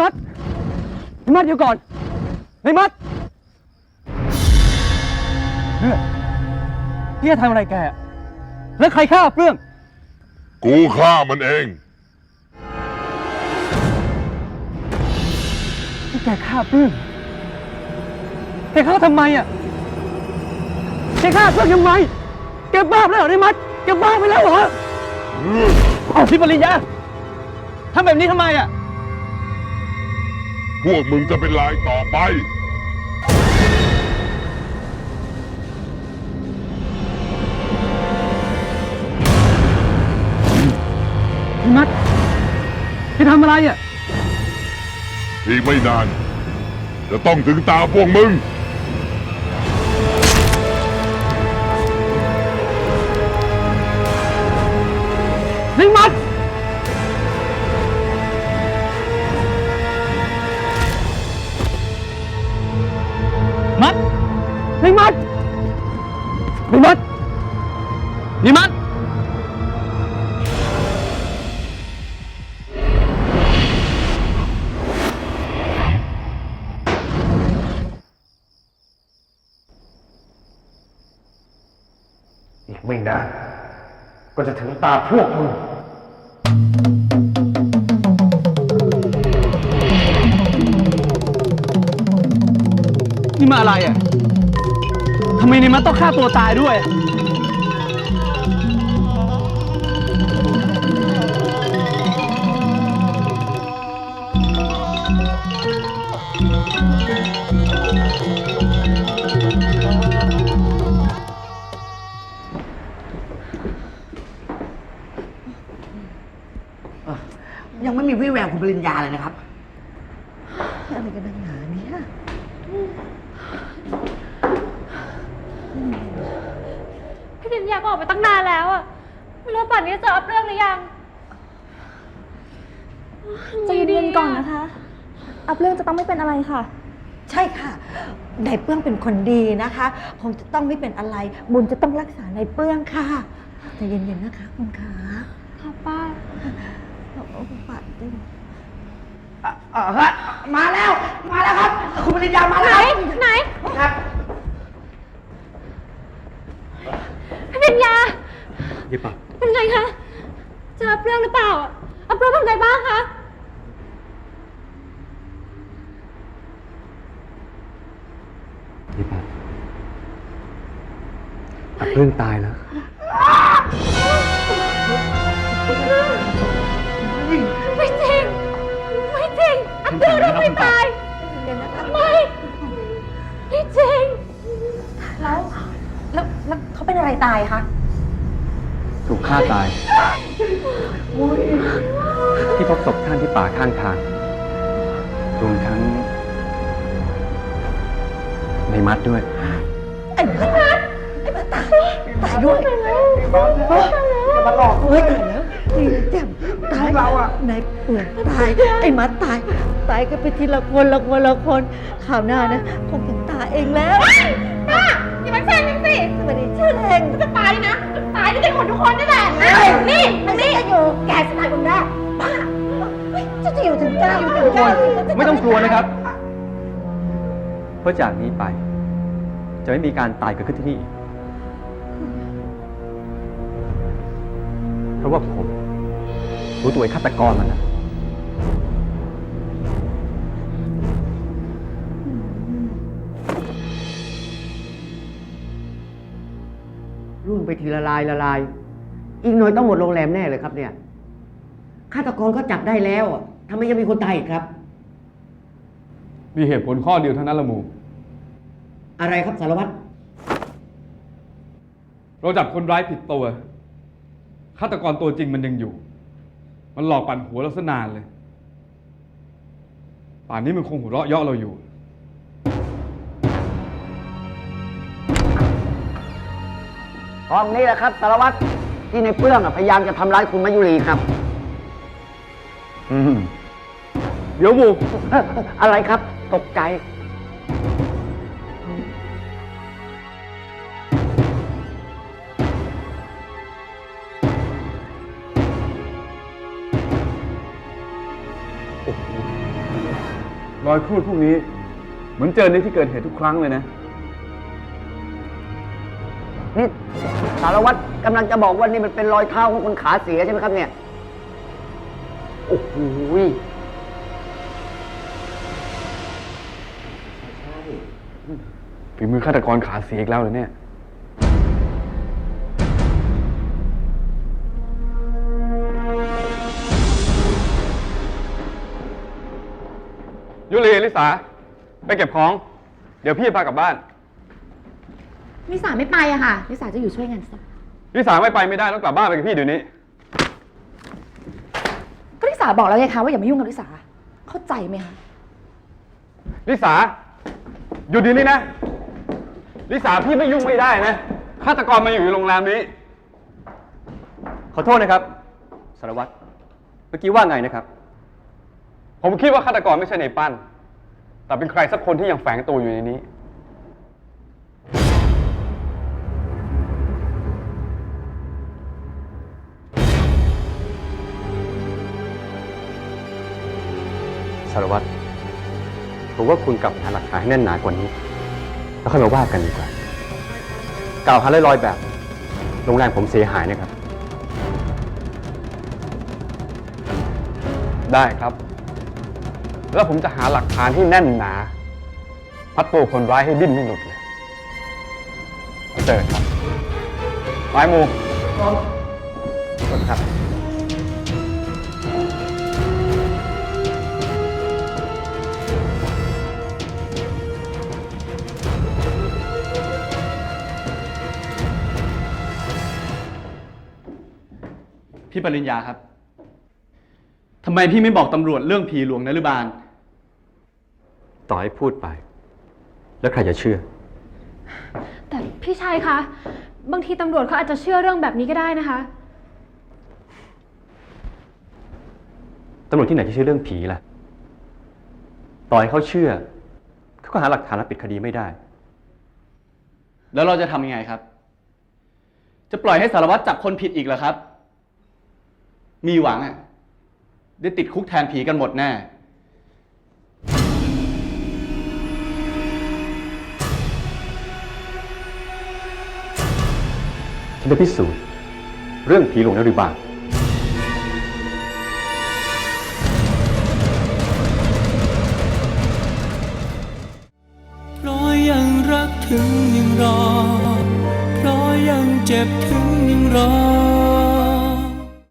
มัดในมัดเดี๋ยวก่อนในมัดเพื่อนพี่จะทำอะไรแกอะแล้วใครฆ่าเปลื้อง กูฆ่ามันเอง ที่แกฆ่าเปลื้องแกฆ่าทำไมอะ แกฆ่าเปลื้องทำไม แกบ้าไปแล้วเหรอในมัด แกบ้าไปแล้วเหรอ เอาที่ปริญญาทำแบบนี้ทำไมอะ พวกมึงจะเป็นลายต่อไปในมัดแกทำอะไรอะ อีกไม่นาน จะต้องถึงตาพวกมึงในมัดมัด ก็จะถึงตาพวกมึง นี่มาอะไรอะ ทำไมในมัดต้องฆ่าตัวตายด้วยอะ ยังไม่มีวี่แววคุณปริญญาเลยนะครับ อะไรกันนักหนาเนี่ยพี่ดินอยากออกไปตั้งนานแล้วอะไม่รู้ป่านนี้จะอัพเรื่องหรือยังใจเย็นๆก่อนนะคะ อัพเรื่องจะต้องไม่เป็นอะไรค่ะ ใช่ค่ะนายเปื้องเป็นคนดีนะคะคงจะต้องไม่เป็นอะไร บุญจะต้องรักษานายเปื้องค่ะใจเย็นๆนะคะคุณขาค่ะป้า เอาปัดดิ อ่าฮะมาแล้ว มาแล้วครับ คุณปริญญามาไหน แล้วไหนครับพี่ดินยายี่ปะเป็นไงคะจะอัพเรื่องหรือเปล่าอะอัพเรื่องเป็นไงบ้างคะยี่ปะอับเรื่องตายแล้ว เรื่องเรื่องไม่ตายไม่ไม่จริง แล้วแล้วแล้วเขาเป็นอะไรตายคะ ถูกฆ่าตาย ที่พบศพท่านที่ป่าข้างทางรวมทั้ง ในมัดด้วย ไอ้บัตไอ้บัตตายตายด้วยมาหลอกเฮ้ยตายแล้วนี่แจ่ม ตายเราอะนายเปื่อนตาย ไอ้มัดตาย ตายก็ไปทีละคนละคนละคนข่าวหน้านะคงถึงตาเองแล้วป้าอย่ามาแช่งกันสิไม่ได้ชื่อเองจะตายนะตายด้วยกันหมดทุกคนนี่แหละนี่ทางนี้อยู่แกจะตายคนแรกบ้าเฮ้ยจะจะอยู่ถึงเก้าอยู่ถึงเก้าสิจะไม่ต้องกลัวนะครับ เพราะจากนี้ไป จะไม่มีการตายเกิดขึ้นที่นี่อีกเพราะว่าผม รู้ตัวไอ้ฆาตกรมันนะรุ่นไปทีละลายละลาย อีกหน่อยต้องหมดโรงแรมแน่เลยครับเนี่ย ฆาตกรก็จับได้แล้วอะทำไมยังมีคนตายอีกครับ มีเหตุผลข้อเดียวเท่านั้นละหมู อะไรครับสารวัตร เราจับคนร้ายผิดตัว ฆาตกรตัวจริงมันยังอยู่ มันหลอกปั่นหัวเราซะนานเลย ป่านนี้มันคงหัวเราะเยาะเราอยู่ ห้องนี้แหละครับสารวัตรที่ในเปลื้องอะพยายามจะทำร้ายคุณมายุรีครับอืมเดี๋ยวบู อะไรครับ ตกใจ รอยครูดพวกนี้ เหมือนเจอในที่เกิดเหตุทุกครั้งเลยนะ นี่สารวัตรกำลังจะบอกว่านี่มันเป็นรอยเท้าของคนขาเสียใช่ไหมครับเนี่ย โอ้โหยฝีมือฆาตกรขาเสียอีกแล้วเลยเนี่ย ยุลีลิสา ไปเก็บของ เดี๋ยวพี่พากลับบ้าน ลิสาไม่ไปอะค่ะ ลิสาจะอยู่ช่วยงานศพลิสาไม่ไปไม่ได้ต้องกลับบ้านไปกับพี่เดี๋ยวนี้ ก็ลิสาบอกแล้วไงคะว่าอย่ามายุ่งกับลิสา เข้าใจไหมคะ ลิสาหยุดเดียวนี้นะ ลิสาพี่ไม่ยุ่งไม่ได้นะฆาตกรมาอยู่ในโรงแรมนี้ ขอโทษนะครับ สารวัตร เมื่อกี้ว่าไงนะครับ ผมคิดว่าฆาตกรไม่ใช่ในปั้น แต่เป็นใครสักคนที่ยังแฝงตัวอยู่ในนี้ สารวัตรผมว่าคุณกลับหาหลักฐานให้แน่นหนากว่านี้ แล้วค่อยมาว่ากันดีกว่ากล่าวหาลอยๆแบบ โรงแรมผมเสียหายนะครับ ได้ครับ แล้วผมจะหาหลักฐานที่แน่นหนาพัดตัวคนร้ายให้ดิ้นไม่หลุดเลยมาเจอครับไม้มูขอบคุณครับพี่ปริญญาครับ ทำไมพี่ไม่บอกตำรวจเรื่องผีหลวงนฤบาล ต่อให้พูดไป แล้วใครจะเชื่อ แต่พี่ชายคะ บางทีตำรวจเขาอาจจะเชื่อเรื่องแบบนี้ก็ได้นะคะ ตำรวจที่ไหนที่เชื่อเรื่องผีล่ะ ต่อให้เขาเชื่อ เขาก็หาหลักฐานและปิดคดีไม่ได้ แล้วเราจะทำยังไงครับ จะปล่อยให้สารวัตรจับคนผิดอีกเหรอครับ มีหวังอะ ได้ติดคุกแทนผีกันหมดแน่ ฉันจะพิสูจน์เรื่องผีหลวงนริบาลเพราะยังรักถึงยังรอ เพราะยังเจ็บถึงยังรอ